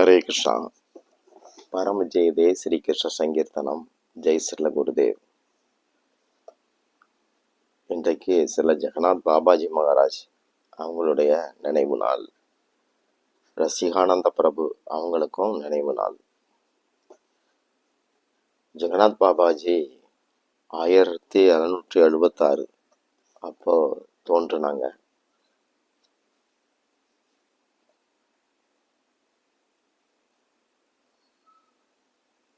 ஹரே கிருஷ்ணா. பரம ஜெயதே ஸ்ரீ கிருஷ்ண சங்கீர்த்தனம். ஜெய் ஸ்ரீல குருதேவ். இன்றைக்கு சில ஜெகநாத் பாபாஜி மகாராஜ் அவங்களுடைய நினைவு நாள். ரசிகானந்த பிரபு அவங்களுக்கும் நினைவு நாள். ஜெகநாத் பாபாஜி ஆயிரத்தி எழுநூற்றி எழுபத்தாறு அப்போ தோன்றுனாங்க.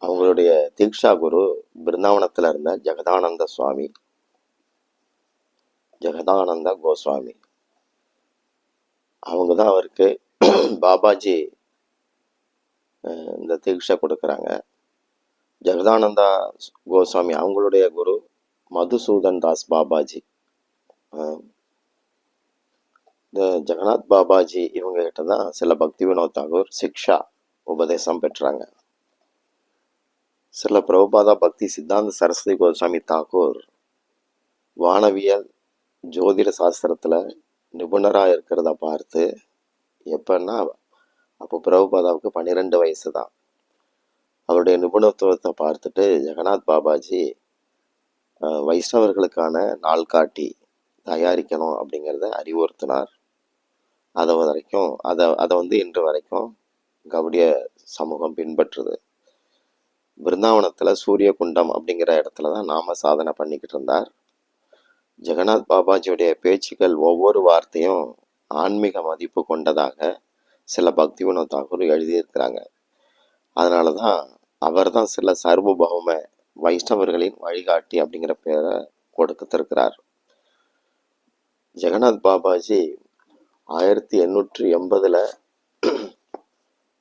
அவங்களுடைய தீக்ஷா குரு பிருந்தாவனத்தில் இருந்த ஜெகதானந்த சுவாமி. ஜெகதானந்த கோஸ்வாமி. அவங்க தான் அவருக்கு பாபாஜி இந்த தீக்ஷை கொடுக்குறாங்க. ஜெகதானந்தா கோஸ்வாமி அவங்களுடைய குரு மதுசூதன் தாஸ் பாபாஜி. இந்த ஜெகநாத் பாபாஜி இவங்க கிட்ட தான் சில பக்தி வினோத் தாகூர் சிக்ஷா உபதேசம் பெற்றாங்க. சில பிரபுபாதா பக்தி சித்தாந்த சரஸ்வதி கோஸ்வாமி தாக்கூர் வானவியல் ஜோதிட சாஸ்திரத்தில் நிபுணராக இருக்கிறத பார்த்து எப்பன்னா அப்போ பிரபுபாதாவுக்கு பன்னிரெண்டு வயசு தான் அவருடைய நிபுணத்துவத்தை பார்த்துட்டு ஜெகநாத் பாபாஜி வைஷ்ணவர்களுக்கான வைஷ்ணவர்களுக்கான நாள்காட்டி தயாரிக்கணும் அப்படிங்கிறத அறிவுறுத்தினார். அதை வரைக்கும் அதை அதை வந்து இன்று வரைக்கும் கவுடிய சமூகம் பின்பற்றுது. பிருந்தாவனத்தில் சூரியகுண்டம் அப்படிங்கிற இடத்துல தான் நாம சாதனை பண்ணிக்கிட்டு இருந்தார். ஜெகநாத் பாபாஜியுடைய பேச்சுக்கள் ஒவ்வொரு வார்த்தையும் ஆன்மீக மதிப்பு கொண்டதாக சில பக்தி வினோத் தாக்கூர் எழுதியிருக்கிறாங்க. அதனால தான் அவர் தான் சில சர்வபௌம வைஷ்ணவர்களின் வழிகாட்டி அப்படிங்கிற பேரை கொடுத்திருக்கிறார். ஜெகநாத் பாபாஜி ஆயிரத்தி எண்ணூற்றி எண்பதில்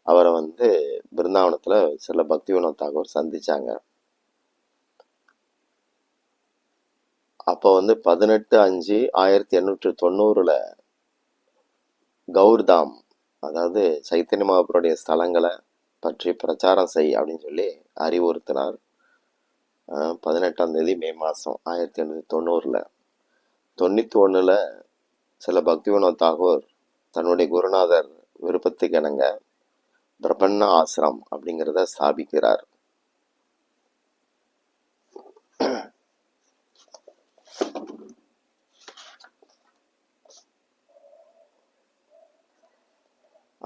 அவரை வந்து பிருந்தாவனத்துல சில பக்தி தாகூர் சந்தித்தாங்க சந்திச்சாங்க. அப்போ வந்து பதினெட்டு அஞ்சு ஆயிரத்தி எண்ணூற்றி தொண்ணூறுல கௌர்தாம் அதாவது சைத்தன்ய மகாபுருடைய ஸ்தலங்களை பற்றி பிரச்சாரம் செய் அப்படின்னு சொல்லி அறிவுறுத்தினார். அஹ் பதினெட்டாம் தேதி மே மாதம் ஆயிரத்தி எண்ணூற்றி தொண்ணூறில். தொண்ணூற்றி ஒன்றில் சில பக்தி வினோத் தாகூர் தன்னுடைய குருநாதர் விருப்பத்துக்கு இணங்க பிரபன்ன ஆசிரம் அப்படிங்கிறத ஸ்தாபிக்கிறார்.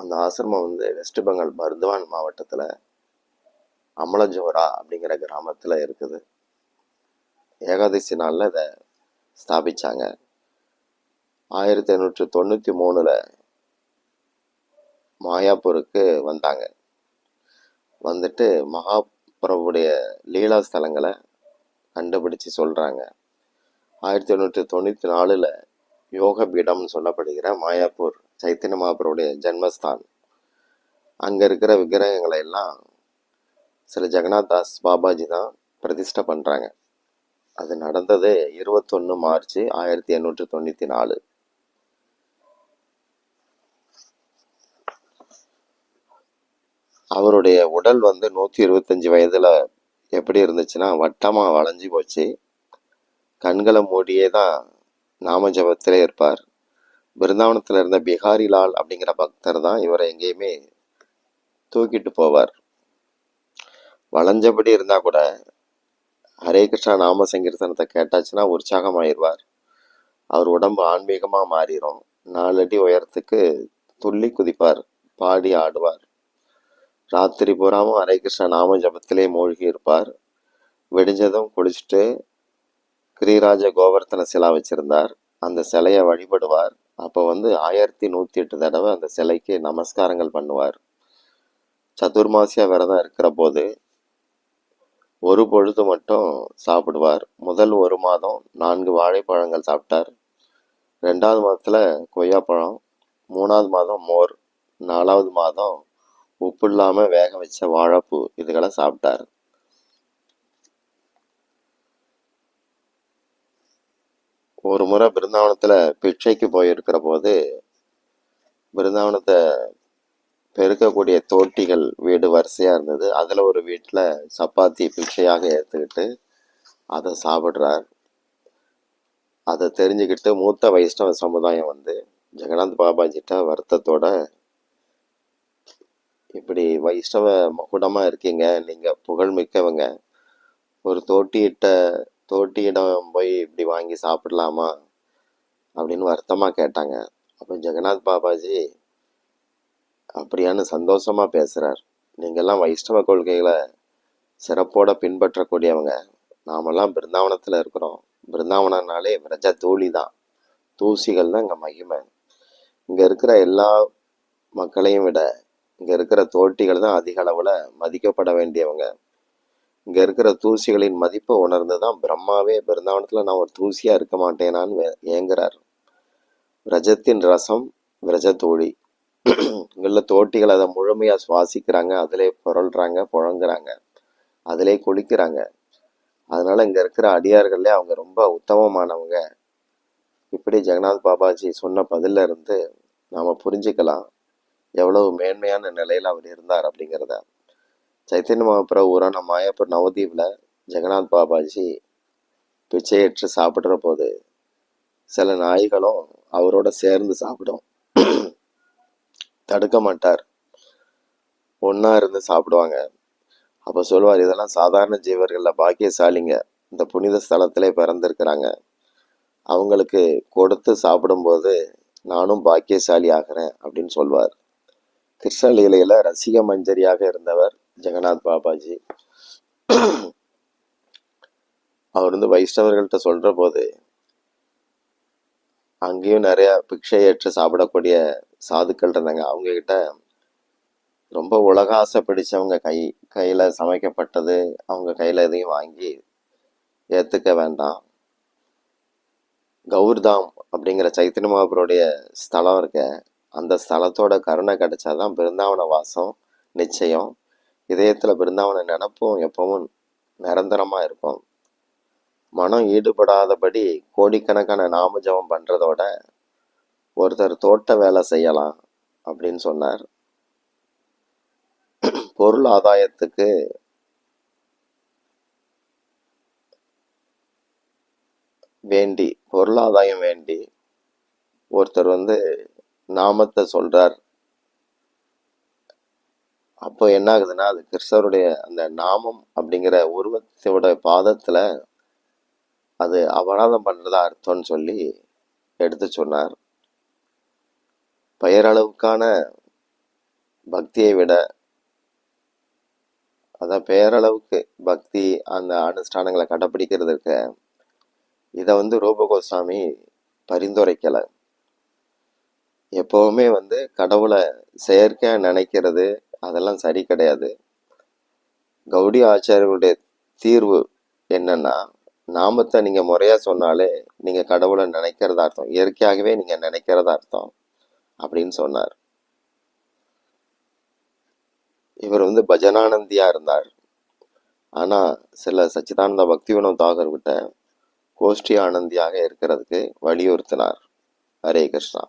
அந்த ஆசிரமம் வந்து வெஸ்ட் பெங்கால் பர்துவான் மாவட்டத்தில் அமலஜோரா அப்படிங்கிற கிராமத்தில் இருக்குது. ஏகாதசி நாளில் இதை ஸ்தாபிச்சாங்க. ஆயிரத்தி எண்ணூற்றி தொண்ணூற்றி மூணில் மாயாப்பூருக்கு வந்தாங்க. வந்துட்டு மகாபிரபுடைய லீலா ஸ்தலங்களை கண்டுபிடிச்சு சொல்கிறாங்க ஆயிரத்தி எண்ணூற்றி தொண்ணூற்றி நாலில் யோக பீடம்னு சொல்லப்படுகிற மாயாப்பூர் சைத்தன்ய மகாபுருடைய ஜென்மஸ்தான். அங்கே இருக்கிற விக்கிரகங்களை எல்லாம் சில ஜெகநாத் தாஸ் பாபாஜி தான் பிரதிஷ்டை பண்ணுறாங்க அது நடந்தது இருபத்தொன்று மார்ச் ஆயிரத்தி எண்ணூற்றி தொண்ணூற்றி நாலு. அவருடைய உடல் வந்து நூற்றி இருபத்தஞ்சி வயதில் எப்படி இருந்துச்சுன்னா வட்டமாக வளைஞ்சு போச்சு. கண்களை மூடியே தான் நாமஜபத்திலே இருப்பார். பிருந்தாவனத்தில் இருந்த பிகாரிலால் அப்படிங்கிற பக்தர் தான் இவரை எங்கேயுமே தூக்கிட்டு போவார். வளைஞ்சபடி இருந்தால் கூட ஹரே கிருஷ்ணா நாம சங்கீர்த்தனத்தை கேட்டாச்சுன்னா உற்சாகமாயிடுவார் அவர் உடம்பு ஆன்மீகமாக மாறிடும் நாலடி உயரத்துக்கு துள்ளி குதிப்பார். பாடி ஆடுவார். ராத்திரி பூராவும் ஹரே கிருஷ்ண நாம ஜபத்திலே மூழ்கி இருப்பார். வெடிஞ்சதும் குளிச்சுட்டு கிரிராஜ கோவர்த்தன சிலா வச்சிருந்தார். அந்த சிலையை வழிபடுவார். அப்போ வந்து ஆயிரத்தி நூற்றி எட்டு தடவை அந்த சிலைக்கு நமஸ்காரங்கள் பண்ணுவார். சதுர்மாசியா விரதம் இருக்கிற போது ஒரு பொழுது மட்டும் சாப்பிடுவார். முதல் ஒரு மாதம் நான்கு வாழைப்பழங்கள் சாப்பிட்டார். ரெண்டாவது மாதத்தில் கொய்யாப்பழம் மூணாவது மாதம் மோர் நாலாவது மாதம் உப்பு இல்லாமல் வேக வச்ச வாழைப்பூ இதுகளை சாப்பிட்டார். ஒரு முறை பிருந்தாவனத்தில் பிச்சைக்கு போயிருக்கிற போது பிருந்தாவனத்தை பெருக்கக்கூடிய தோட்டிகள் வீடு வரிசையாக இருந்தது. அதில் ஒரு வீட்டில் சப்பாத்தி பிச்சையாக ஏற்றுக்கிட்டு அதை சாப்பிட்றார். அதை தெரிஞ்சுக்கிட்டு மூத்த வைஷ்ணவ சமுதாயம் வந்து ஜெகநாத் பாபாஜிட்ட வருத்தத்தோட இப்படி வைஷ்ணவ மகுடமாக இருக்கீங்க. நீங்கள் புகழ்மிக்கவங்க ஒரு தோட்டியிட்ட தோட்டியிடம் போய் இப்படி வாங்கி சாப்பிடலாமா? அப்படின்னு வருத்தமாக கேட்டாங்க. அப்போ ஜெகநாத் பாபாஜி அப்படியான்னு சந்தோஷமாக பேசுகிறார் நீங்கள்லாம் வைஷ்ணவ கொள்கைகளை சிறப்போடு பின்பற்றக்கூடியவங்க. நாமெல்லாம் பிருந்தாவனத்தில் இருக்கிறோம். பிருந்தாவனம்னாலே விரஜ தூளி தான். தூசிகள் தான் இங்கே மகிமை. இங்கே இருக்கிற எல்லா மக்களையும் விட இங்க இருக்கிற தோட்டிகள் தான் அதிக அளவில் மதிக்கப்பட வேண்டியவங்க. இங்க இருக்கிற தூசிகளின் மதிப்பை உணர்ந்து தான் பிரம்மாவே பிருந்தாவனத்துல நான் ஒரு தூசியா இருக்க மாட்டேனான்னு ஏங்குறார். விரஜத்தின் ரசம் விரஜ இங்குள்ள தோட்டிகள் அதை முழுமையா சுவாசிக்கிறாங்க அதிலே புரள்றாங்க புழங்குறாங்க அதிலே குளிக்கிறாங்க. அதனால இங்க இருக்கிற அடியார்கள்ல அவங்க ரொம்ப உத்தமமானவங்க. இப்படி ஜெகநாத் பாபாஜி சொன்ன பதில்ல இருந்து நாம புரிஞ்சுக்கலாம். எவ்வளவு மேன்மையான நிலையில் அவர் இருந்தார் அப்படிங்கிறத. சைத்தன்ய மகாபிரபு ஊரான மாயாப்பூர் நவதீப்ல ஜெகநாத் பாபாஜி பிச்சையற்று சாப்பிட்ற போது சில நாய்களும் அவரோட சேர்ந்து சாப்பிடும். தடுக்க மாட்டார். ஒன்றா இருந்து சாப்பிடுவாங்க. அப்போ சொல்லுவார் இதெல்லாம் சாதாரண ஜீவர்களில் பாக்கியசாலிங்க. இந்த புனித ஸ்தலத்திலே பிறந்திருக்கிறாங்க. அவங்களுக்கு கொடுத்து சாப்பிடும்போது நானும் பாக்கியசாலி ஆகிறேன் அப்படின்னு சொல்வார். கிருஷ்ண ரசிக மஞ்சரியாக இருந்தவர் ஜெகநாத் பாபாஜி. அவர் வந்து வைஷ்ணவர்கள்ட்ட சொல்கிற போது அங்கேயும் நிறைய பிக்ஷை ஏற்று சாப்பிடக்கூடிய சாதுக்கள் இருந்தாங்க. அவங்க கிட்ட ரொம்ப உலக ஆசை பிடிச்சவங்க கை கையில சமைக்கப்பட்டது அவங்க கையில எதையும் வாங்கி ஏத்துக்க வேண்டாம். கௌர்தாம் அப்படிங்கிற சைத்தன்ய மகாபுருடைய ஸ்தலம் இருக்க. அந்த ஸ்தலத்தோட கருணை கிடைச்சாதான் பிருந்தாவன வாசம் நிச்சயம். இதயத்தில் பிருந்தாவன நினப்பும் எப்பவும் நிரந்தரமாக இருக்கும். மனம் ஈடுபடாதபடி கோடிக்கணக்கான நாம ஜெபம் பண்ணுறதோட ஒருத்தர் தோட்ட வேலை செய்யலாம் அப்படின்னு சொன்னார். பொருள் ஆதாயத்துக்கு வேண்டி பொருளாதாயம் வேண்டி ஒருத்தர் வந்து நாமத்தை சொல்றார். அப்போ என்ன ஆகுதுன்னா அது கிருஷ்ணருடைய அந்த நாமம் அப்படிங்கிற உருவத்தோட பாதத்துல அது அபராதம் பண்றதா அர்த்தம்னு சொல்லி எடுத்து சொன்னார். பெயரளவுக்கான பக்தியை விட அதான் பெயரளவுக்கு பக்தி அந்த அனுஷ்டானங்களை கடைப்பிடிக்கிறதுக்கு இதை வந்து ரூபகோஸ்வாமி பரிந்துரைக்கலை. எப்போவுமே வந்து கடவுளை செயற்கையாக நினைக்கிறது அதெல்லாம் சரி கிடையாது. கௌடி ஆச்சாரியருடைய தீர்வு என்னன்னா நாமத்தை நீங்கள் முறையாக சொன்னாலே நீங்கள் கடவுளை நினைக்கிறதா அர்த்தம் இயற்கையாகவே நீங்கள் நினைக்கிறதா அர்த்தம் அப்படின்னு சொன்னார். இவர் வந்து பஜனானந்தியாக இருந்தார். ஆனால் சில சச்சிதானந்த பக்தி உணவு தாகர்கிட்ட கோஷ்டி ஆனந்தியாக இருக்கிறதுக்கு வலியுறுத்தினார் ஹரே கிருஷ்ணா.